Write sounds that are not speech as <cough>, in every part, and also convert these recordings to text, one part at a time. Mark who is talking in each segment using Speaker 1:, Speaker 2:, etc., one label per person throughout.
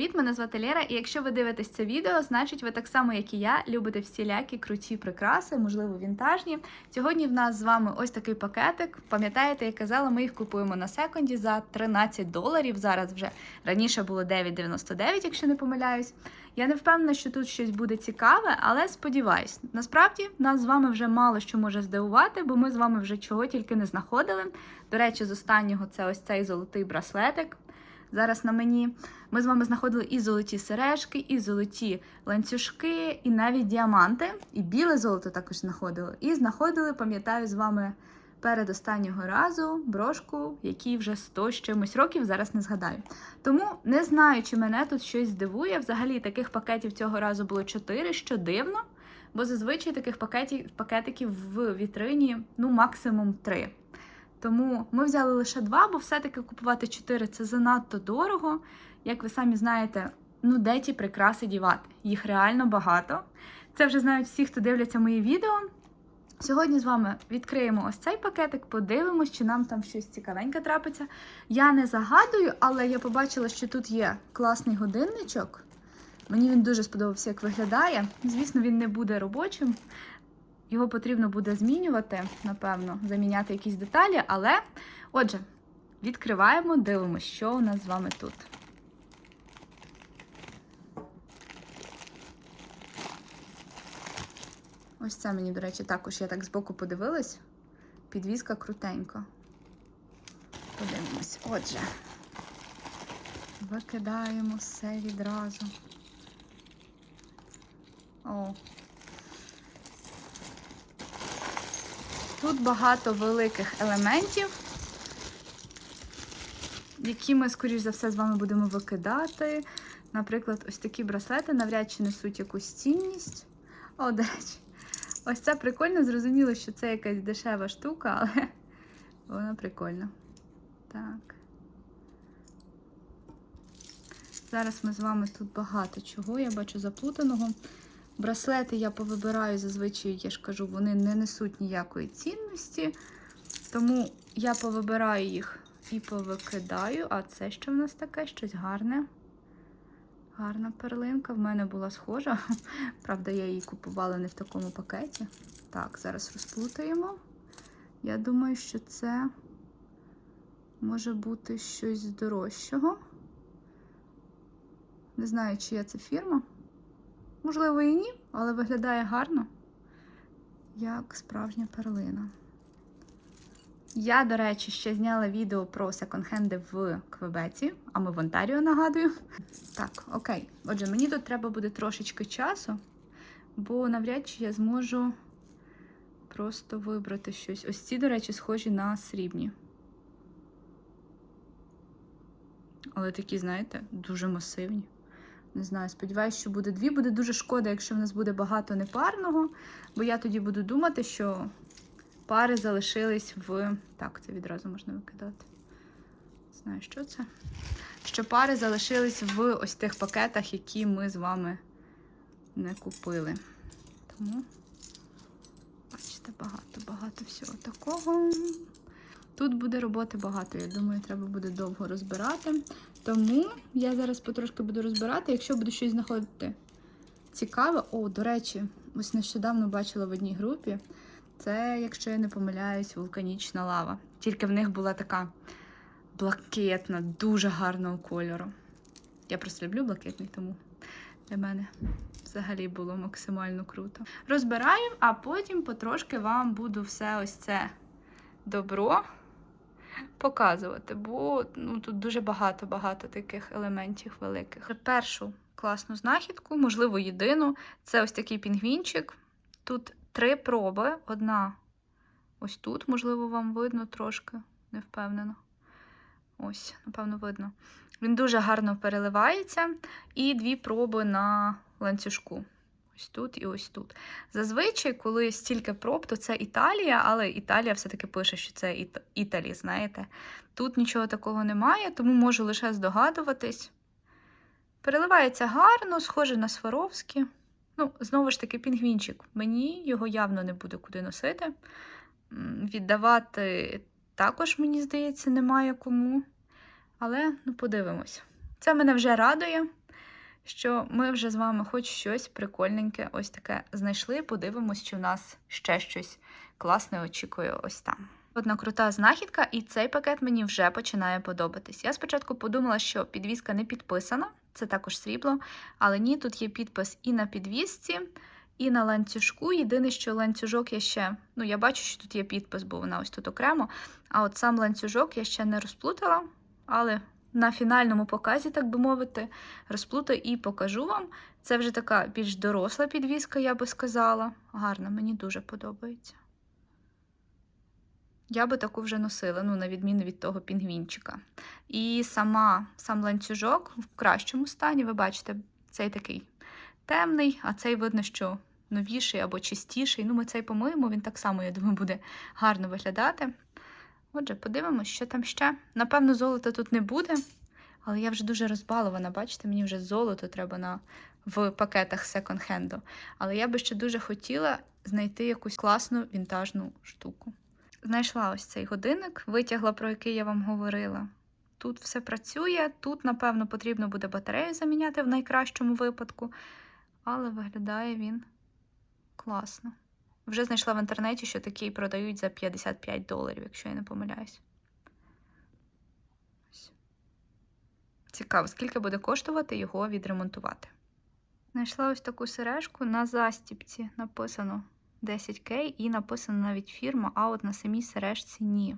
Speaker 1: Привіт, мене звати Лера, і якщо ви дивитесь це відео, значить ви так само, як і я, любите всілякі круті прикраси, можливо, вінтажні. Сьогодні в нас з вами ось такий пакетик. Пам'ятаєте, я казала, ми їх купуємо на секонді за 13 доларів. Зараз вже раніше було 9,99, якщо не помиляюсь. Я не впевнена, що тут щось буде цікаве, але сподіваюсь, насправді нас з вами вже мало що може здивувати, бо ми з вами вже чого тільки не знаходили. До речі, з останнього це ось цей золотий браслетик. Зараз на мені ми з вами знаходили і золоті сережки, і золоті ланцюжки, і навіть діаманти, і біле золото також знаходили. І знаходили, пам'ятаю, з вами перед останнього разу брошку, якій вже 100 з чимось років, зараз не згадаю. Тому не знаю, чи мене тут щось здивує. Взагалі таких пакетів цього разу було 4, що дивно, бо зазвичай таких пакетів, пакетиків в вітрині ну максимум 3. Тому ми взяли лише два, бо все-таки купувати чотири це занадто дорого. Як ви самі знаєте, ну де ті прикраси дівати? Їх реально багато. Це вже знають всі, хто дивляться мої відео. Сьогодні з вами відкриємо ось цей пакетик, подивимось, чи нам там щось цікавеньке трапиться. Я не загадую, але я побачила, що тут є класний годинничок. Мені він дуже сподобався, як виглядає. Звісно, він не буде робочим. Його потрібно буде змінювати, напевно, заміняти якісь деталі. Але, отже, відкриваємо, дивимося, що у нас з вами тут. Ось це мені, до речі, також я так збоку подивилась. Підвізка крутенька. Подивимось. Отже, викидаємо все відразу. О, Тут багато великих елементів, які ми, скоріш за все, з вами будемо викидати. Наприклад, ось такі браслети навряд чи несуть якусь цінність. О, до речі, ось це прикольно. Зрозуміло, що це якась дешева штука, <laughs> але вона прикольна. Так. Зараз ми з вами тут багато чого. Я бачу заплутаного. Браслети я повибираю, зазвичай, я ж кажу, вони не несуть ніякої цінності. Тому я повибираю їх і повикидаю. А це що в нас таке? Щось гарне. Гарна перлинка. В мене була схожа. <laughs> Правда, я її купувала не в такому пакеті. Так, зараз розплутаємо. Я думаю, що це може бути щось дорожчого. Не знаю, чия це фірма. Можливо, і ні, але виглядає гарно, як справжня перлина. Я, до речі, ще зняла відео про секонд-хенди в Квебеці, а ми в Онтаріо нагадую. Так, окей. Отже, мені тут треба буде трошечки часу, бо навряд чи я зможу просто вибрати щось. Ось ці, до речі, схожі на срібні. Але такі, знаєте, дуже масивні. Не знаю, сподіваюся, що буде дві. Буде дуже шкода, якщо в нас буде багато непарного, бо я тоді буду думати, що пари залишились в. Так, це відразу можна викидати. Знаю, що це. Що пари залишились в ось тих пакетах, які ми з вами не купили. Тому, бачите, багато-багато всього такого. Тут буде роботи багато, я думаю, треба буде довго розбирати. Тому я зараз потрошки буду розбирати, якщо буду щось знаходити цікаве. О, до речі, ось нещодавно бачила в одній групі. Це, якщо я не помиляюсь, вулканічна лава. Тільки в них була така блакитна, дуже гарного кольору. Я просто люблю блакитний, тому для мене взагалі було максимально круто. Розбираю, а потім потрошки вам буду все ось це добро показувати, бо ну, тут дуже багато-багато таких елементів великих. Першу класну знахідку, можливо, єдину, це ось такий пінгвінчик. Тут три проби. Одна ось тут, можливо, вам видно трошки, не впевнена. Ось, напевно, видно. Він дуже гарно переливається. І дві проби на ланцюжку. Ось тут і ось тут. Зазвичай, коли стільки проб, то це Італія, але Італія все-таки пише, що це Іт... Італі, знаєте. Тут нічого такого немає, тому можу лише здогадуватись. Переливається гарно, схоже на Сваровські. Ну, знову ж таки, пінгвінчик. Мені його явно не буде куди носити. Віддавати також, мені здається, немає кому. Але ну, подивимось. Це мене вже радує. Що ми вже з вами хоч щось прикольненьке, ось таке знайшли. Подивимось, чи в нас ще щось класне очікує ось там. Одна крута знахідка, і цей пакет мені вже починає подобатись. Я спочатку подумала, що підвіска не підписана, це також срібло, але ні, тут є підпис і на підвісці, і на ланцюжку. Єдине, що ланцюжок я ще, ну я бачу, що тут є підпис, бо вона ось тут окремо. А от сам ланцюжок я ще не розплутала, але на фінальному показі, так би мовити, розплутаю і покажу вам. Це вже така більш доросла підвіска, я би сказала. Гарна, мені дуже подобається. Я би таку вже носила, ну, на відміну від того пінгвінчика. І сама, сам ланцюжок в кращому стані, ви бачите, цей такий темний, а цей видно, що новіший або чистіший. Ну, ми цей помиємо, він так само, я думаю, буде гарно виглядати. Отже, подивимось, що там ще. Напевно, золота тут не буде, але я вже дуже розбалована, бачите, мені вже золото треба на, в пакетах секонд-хенду. Але я би ще дуже хотіла знайти якусь класну вінтажну штуку. Знайшла ось цей годинник, витягла, про який я вам говорила. Тут все працює, тут, напевно, потрібно буде батарею заміняти в найкращому випадку, але виглядає він класно. Вже знайшла в інтернеті, що такий продають за 55 доларів, якщо я не помиляюсь. Цікаво, скільки буде коштувати його відремонтувати. Знайшла ось таку сережку на застіпці. Написано 10К і написана навіть фірма, а от на самій сережці ні.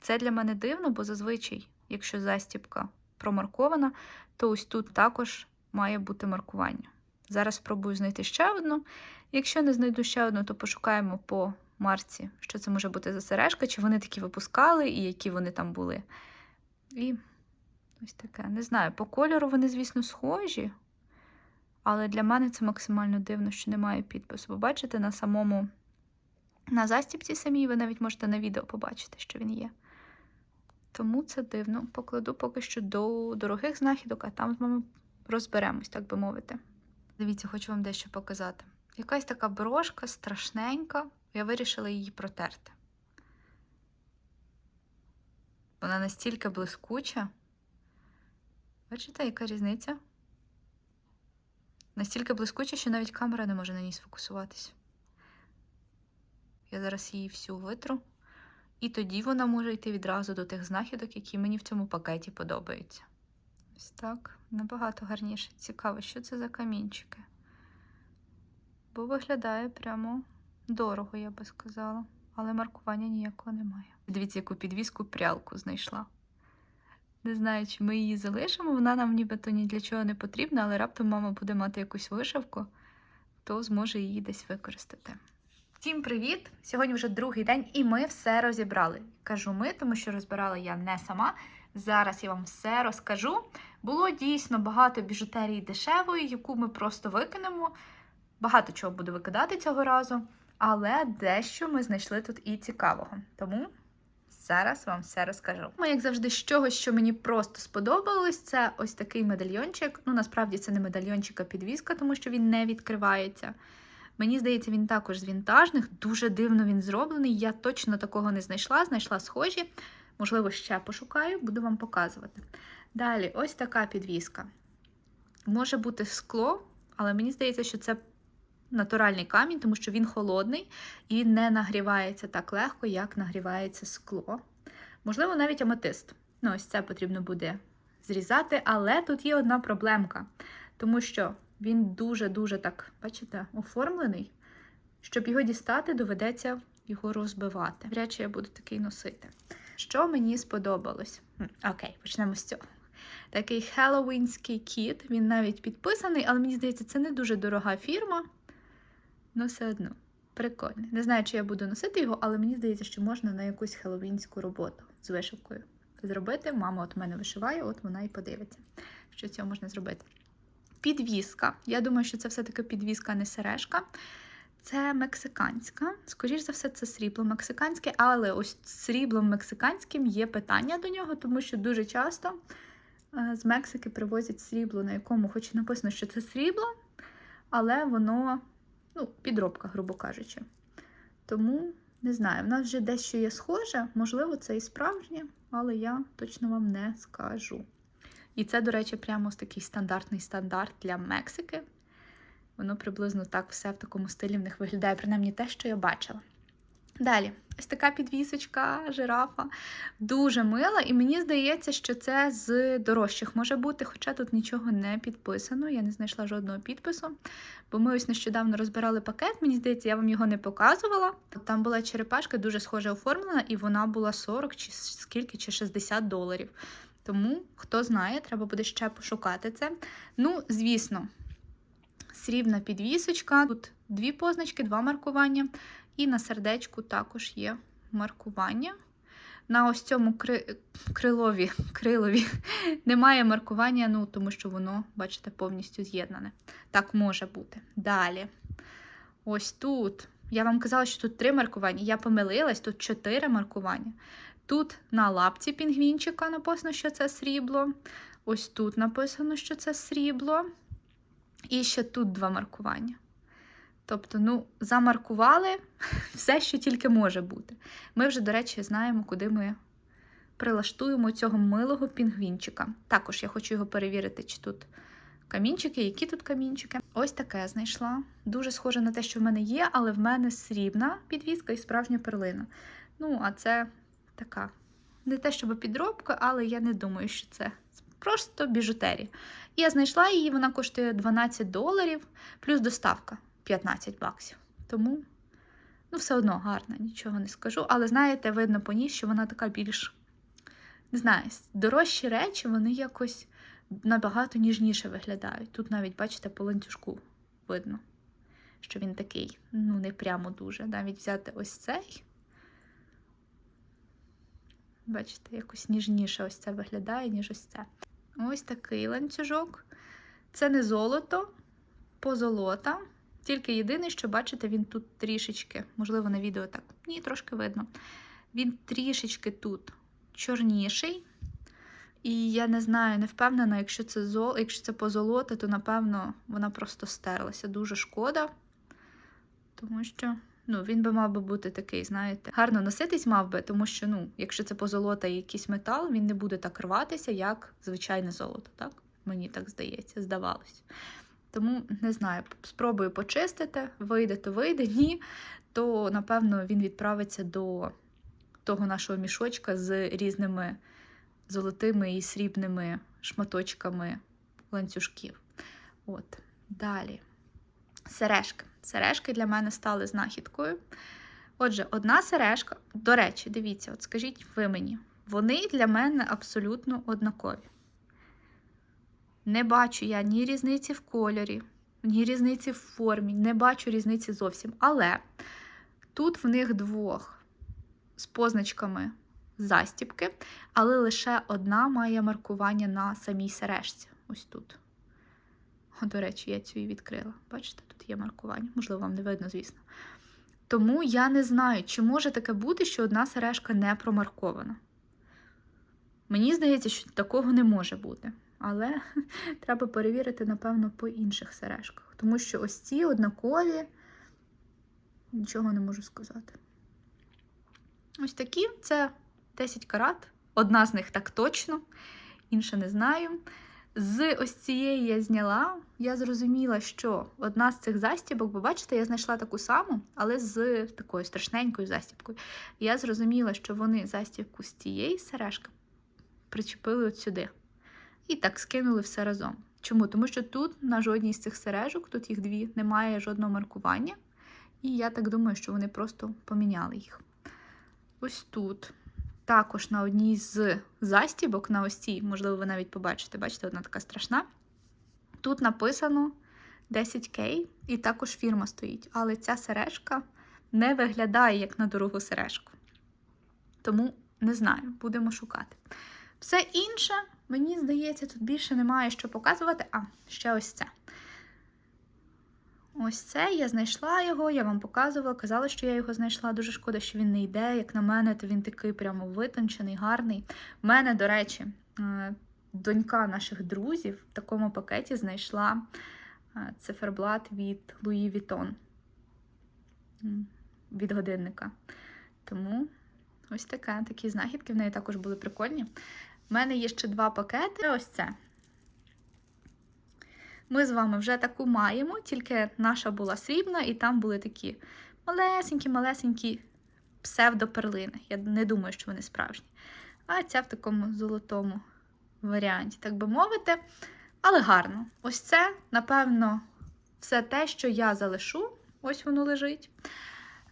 Speaker 1: Це для мене дивно, бо зазвичай, якщо застіпка промаркована, то ось тут також має бути маркування. Зараз спробую знайти ще одну. Якщо не знайду ще одну, то пошукаємо по марці, що це може бути за сережка, чи вони такі випускали, і які вони там були. І ось таке. Не знаю, по кольору вони, звісно, схожі. Але для мене це максимально дивно, що немає підпису. Бо бачите, на самому на застіпці самій ви навіть можете на відео побачити, що він є. Тому це дивно. Покладу поки що до дорогих знахідок, а там з вами розберемось, так би мовити. Дивіться, хочу вам дещо показати. Якась така брошка страшненька, я вирішила її протерти. Вона настільки блискуча. Бачите, яка різниця? Настільки блискуча, що навіть камера не може на ній сфокусуватись. Я зараз її всю витру, і тоді вона може йти відразу до тих знахідок, які мені в цьому пакеті подобаються. Ось так, набагато гарніше. Цікаво, що це за камінчики. Бо виглядає прямо дорого, я би сказала, але маркування ніякого немає. Дивіться, яку підвіску прялку знайшла. Не знаю, чи ми її залишимо, вона нам нібито ні для чого не потрібна, але раптом мама буде мати якусь вишивку, то зможе її десь використати. Всім привіт! Сьогодні вже другий день, і ми все розібрали. Кажу ми, тому що розбирала я не сама. Зараз я вам все розкажу. Було дійсно багато біжутерії дешевої, яку ми просто викинемо. Багато чого буду викидати цього разу, але дещо ми знайшли тут і цікавого. Тому зараз вам все розкажу. Ну, як завжди, з чогось, що мені просто сподобалось, це ось такий медальйончик. Ну, насправді це не медальйончик, а підвіска, тому що він не відкривається. Мені здається, він також з вінтажних, дуже дивно він зроблений. Я точно такого не знайшла, знайшла схожі. Можливо, ще пошукаю, буду вам показувати. Далі, ось така підвіска. Може бути скло, але мені здається, що це натуральний камінь, тому що він холодний і він не нагрівається так легко, як нагрівається скло. Можливо, навіть аметист. Ну, ось це потрібно буде зрізати, але тут є одна проблемка, тому що він дуже-дуже так, бачите, оформлений. Щоб його дістати, доведеться його розбивати. Вряд чи я буду такий носити. Що мені сподобалось? Окей, почнемо з цього. Такий хеллоуінський кіт, він навіть підписаний, але мені здається, це не дуже дорога фірма. Ну, все одно, прикольний. Не знаю, чи я буду носити його, але мені здається, що можна на якусь хеллоуінську роботу з вишивкою зробити. Мама от мене вишиває, от вона і подивиться, що цього можна зробити. Підвіска. Я думаю, що це все-таки підвіска, а не сережка. Це мексиканська. Скоріше за все, це срібло мексиканське, але ось сріблом мексиканським є питання до нього, тому що дуже часто з Мексики привозять срібло, на якому, хоч і написано, що це срібло, але воно, ну, підробка, грубо кажучи. Тому, не знаю, в нас вже дещо є схоже, можливо, це і справжнє, але я точно вам не скажу. І це, до речі, прямо ось такий стандартний стандарт для Мексики. Воно приблизно так все в такому стилі в них виглядає, принаймні те, що я бачила. Далі, ось така підвісочка, жирафа, дуже мила, і мені здається, що це з дорожчих може бути, хоча тут нічого не підписано, я не знайшла жодного підпису. Бо ми ось нещодавно розбирали пакет, мені здається, я вам його не показувала. Там була черепашка дуже схоже оформлена, і вона була 40 чи скільки, чи 60 доларів. Тому, хто знає, треба буде ще пошукати це. Ну, звісно, срібна підвісочка. Тут дві позначки, два маркування. І на сердечку також є маркування. На ось цьому кри... крилові, крилові <laughs> немає маркування, ну, тому що воно, бачите, повністю з'єднане. Так може бути. Далі. Ось тут. Я вам казала, що тут три маркування. Я помилилась, тут чотири маркування. Тут на лапці пінгвінчика написано, що це срібло. Ось тут написано, що це срібло. І ще тут два маркування. Тобто, ну, замаркували <laughs> все, що тільки може бути. Ми вже, до речі, знаємо, куди ми прилаштуємо цього милого пінгвінчика. Також я хочу його перевірити, чи тут камінчики, які тут камінчики. Ось таке знайшла. Дуже схоже на те, що в мене є, але в мене срібна підвіска і справжня перлина. Ну, а це така. Не те, щоб підробка, але я не думаю, що це просто біжутерія. І я знайшла її, вона коштує 12 доларів, плюс доставка 15 баксів. Тому, ну, все одно гарна, нічого не скажу. Але знаєте, видно по ній, що вона така більш, не знаю, дорожчі речі, вони якось набагато ніжніше виглядають. Тут навіть, бачите, по ланцюжку видно, що він такий, ну, не прямо дуже. Навіть взяти ось цей. Бачите, якось ніжніше ось це виглядає, ніж ось це. Ось такий ланцюжок. Це не золото, позолота. Тільки єдине, що бачите, він тут трішечки, можливо, на відео так, ні, трошки видно. Він трішечки тут чорніший. І я не знаю, не впевнена, якщо це зол... якщо це позолота, то напевно вона просто стерлася. Дуже шкода. Тому що ну, він би мав би бути такий, знаєте, гарно носитись мав би, тому що, ну, якщо це позолота і якийсь метал, він не буде так рватися, як звичайне золото. так? Мені так здається, здавалось. Тому не знаю, спробую почистити, вийде, то вийде, <laughs> ні, то напевно він відправиться до того нашого мішочка з різними золотими і срібними шматочками ланцюжків. От, далі. Сережки. Сережки для мене стали знахідкою. Отже, одна сережка, до речі, дивіться, от скажіть ви мені, вони для мене абсолютно однакові. Не бачу я ні різниці в кольорі, ні різниці в формі, не бачу різниці зовсім. Але тут в них двох з позначками застіпки, але лише одна має маркування на самій сережці. Ось тут. О, до речі, я цю і відкрила. Бачите, тут є маркування. Можливо, вам не видно, звісно. Тому я не знаю, чи може таке бути, що одна сережка не промаркована. Мені здається, що такого не може бути. Але <laughs> треба перевірити, напевно, по інших сережках. Тому що ось ці однакові, нічого не можу сказати. Ось такі це 10 карат. Одна з них так точно, інша не знаю. З ось цієї я зняла, я зрозуміла, що одна з цих застібок, бо бачите, я знайшла таку саму, але з такою страшненькою застібкою. Я зрозуміла, що вони застібку з цієї сережки причепили от сюди. І так скинули все разом. Чому? Тому що тут на жодній з цих сережок, тут їх дві, немає жодного маркування. І я так думаю, що вони просто поміняли їх. Ось тут. Також на одній з застібок, на ось цій, можливо, ви навіть побачите, бачите, одна така страшна. Тут написано 10К, і також фірма стоїть. Але ця сережка не виглядає як на дорогу сережку. Тому не знаю, будемо шукати. Все інше, мені здається, тут більше немає що показувати. А, ще ось це. Ось це я знайшла його, я вам показувала, казала, що я його знайшла. Дуже шкода, що він не йде. Як на мене, то він такий прямо витончений, гарний. У мене, до речі, е, донька наших друзів в такому пакеті знайшла е, циферблат від Louis Vuitton від годинника. Тому ось таке, такі знахідки в неї також були прикольні. У мене є ще два пакети. Ось це. Ми з вами вже таку маємо, тільки наша була срібна, і там були такі малесенькі-малесенькі псевдоперлини. Я не думаю, що вони справжні. А ця в такому золотому варіанті, так би мовити. Але гарно. Ось це, напевно, все те, що я залишу. Ось воно лежить.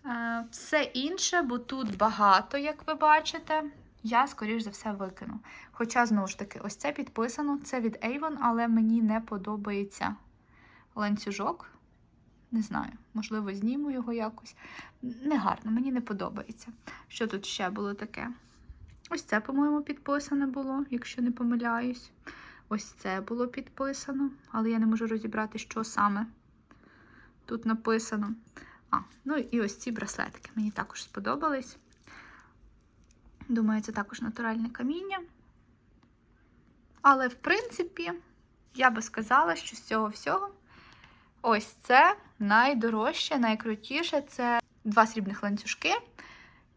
Speaker 1: Е, Все інше, бо тут багато, як ви бачите, я, скоріш за все, викину. Хоча, знову ж таки, ось це підписано, це від Avon, але мені не подобається ланцюжок. Не знаю, можливо, зніму його якось. Негарно, мені не подобається. Що тут ще було таке? Ось це, по-моєму, підписане було, якщо не помиляюсь. Ось це було підписано, але я не можу розібрати, що саме тут написано. А, ну і ось ці браслетики. Мені також сподобались. Думаю, це також натуральне каміння. Але, в принципі, я би сказала, що з цього всього ось це найдорожче, найкрутіше це два срібних ланцюжки.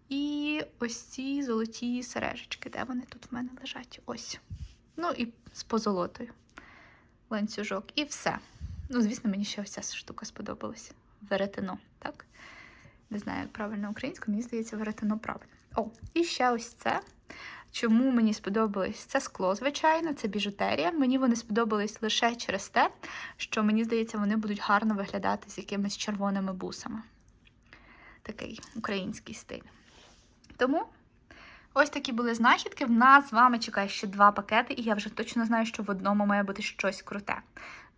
Speaker 1: І ось ці золоті сережечки, де вони тут в мене лежать? Ось. Ну і з позолотою ланцюжок. І все. Ну, звісно, мені ще ось ця штука сподобалась. Веретено, так? Не знаю, як правильно українською, мені здається, веретено правильно. О, і ще ось це. Чому мені сподобалось? Це скло, звичайно, це біжутерія. Мені вони сподобались лише через те, що мені здається, вони будуть гарно виглядати з якимись червоними бусами. Такий український стиль. Тому ось такі були знахідки. В нас з вами чекає ще два пакети, і я вже точно знаю, що в одному має бути щось круте.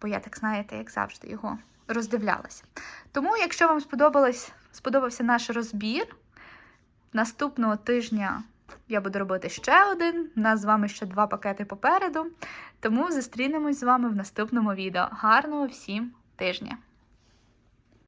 Speaker 1: Бо я так знаєте, як завжди, його роздивлялася. Тому, якщо вам сподобалось, сподобався наш розбір, наступного тижня я буду робити ще один. У нас з вами ще два пакети попереду. Тому зустрінемось з вами в наступному відео. Гарного всім тижня!